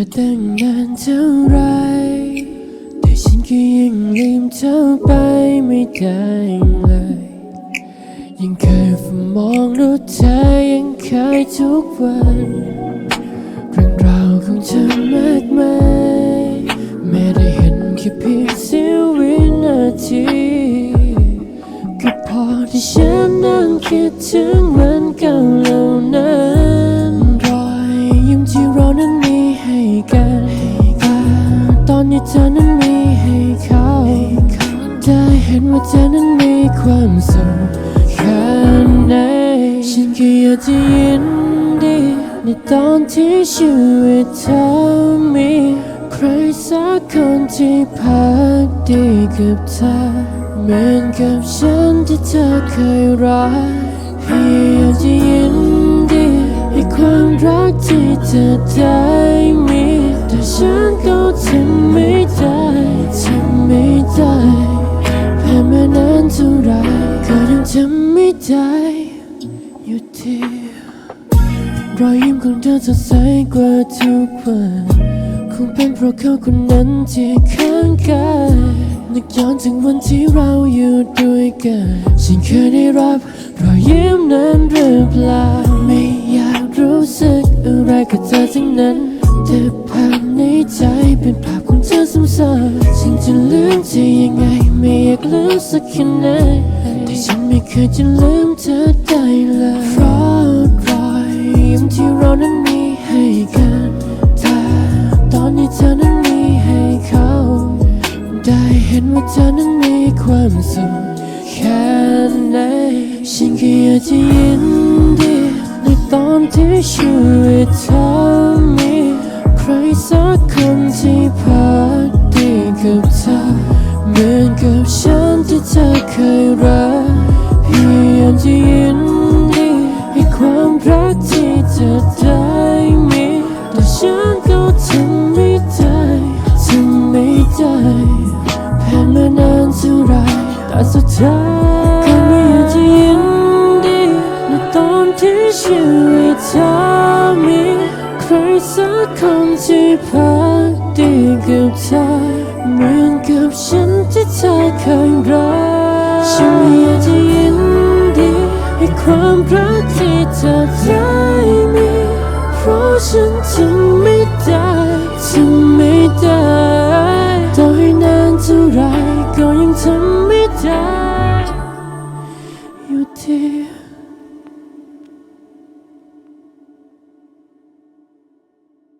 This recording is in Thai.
านมาตั้งนานเท่าไร แต่ฉันก็ยังลืมเธอไปไม่ได้เลย ยังเคยฝมองดูเธอยังเคยทุกวัน เรื่องราวของเธอมากมายไม่ได้เห็นแค่เพียงเสี้ยววินาทีก็พอที่ฉันนั่งคิดถึงวันเก่าเหล่า ตอนนี้เธอนั้นมีให้เขา ได้เห็นว่าเธอนั้นมีความสุขแค่ไหนฉันแค่อยากจะยินดีในตอนที่ชีวิตเธอมีใครสักคนที่พักดีกับเธอเหมือนกับฉันที่เธอเคยรักพยายามจะยินดีให้ความรักที่เธอได้มี ฉันก็ทำไม่ได้ทำไม่ได้ผ่านมานานเท่าไรก็ยังทำไม่ได้อยู่ดีรอยยิ้มของเธอสดใสกว่าทุกวันคงเป็นเพราะเขาคนนั้นที่ข้างกายนึกย้อนถึงวันที่เราอยู่ด้วยกันฉันเคยได้รับรอยยิ้มนั้นหรือเปล่าไม่อยากรู้สึกอะไรกับเธอทั้งนั้นแต่ภา นจะลืมเธอยังไงไม่อยากลืมสักแค่ไหนแต่ฉันไม่เคยจะลืมเธอได้เลยเพราะรอยยิ้มที่เรานั้นมีให้กันแต่ตอนนี้เธอนั้นมีให้เขา ได้เห็นว่าเธอนั้นมีความสุขแค่ไหนฉันแค่อยากจะยินดีในตอนที่ชีวิตเธอ กับฉันที่เธอเคยรักพยายามจะยินดีให้ความรักที่เธอได้มีแต่ฉันก็ทำไม่ได้ทำไม่ได้ผ่านมานานเท่าไรแต่สุดท้ายก็ไม่อยากจะยินดีในตอนที่ชีวิตเธอมีใครสักคนที่พัก ดีกับเธอเหมือนกับฉันที่เธอเคยรักฉันไม่อยากจะยินดีให้ความรักที่เธอได้มีเพราะฉันทำไม่ได้ทำไม่ได้ต่อให้นานเท่าไรก็ยังทำไม่ได้อยู่ที่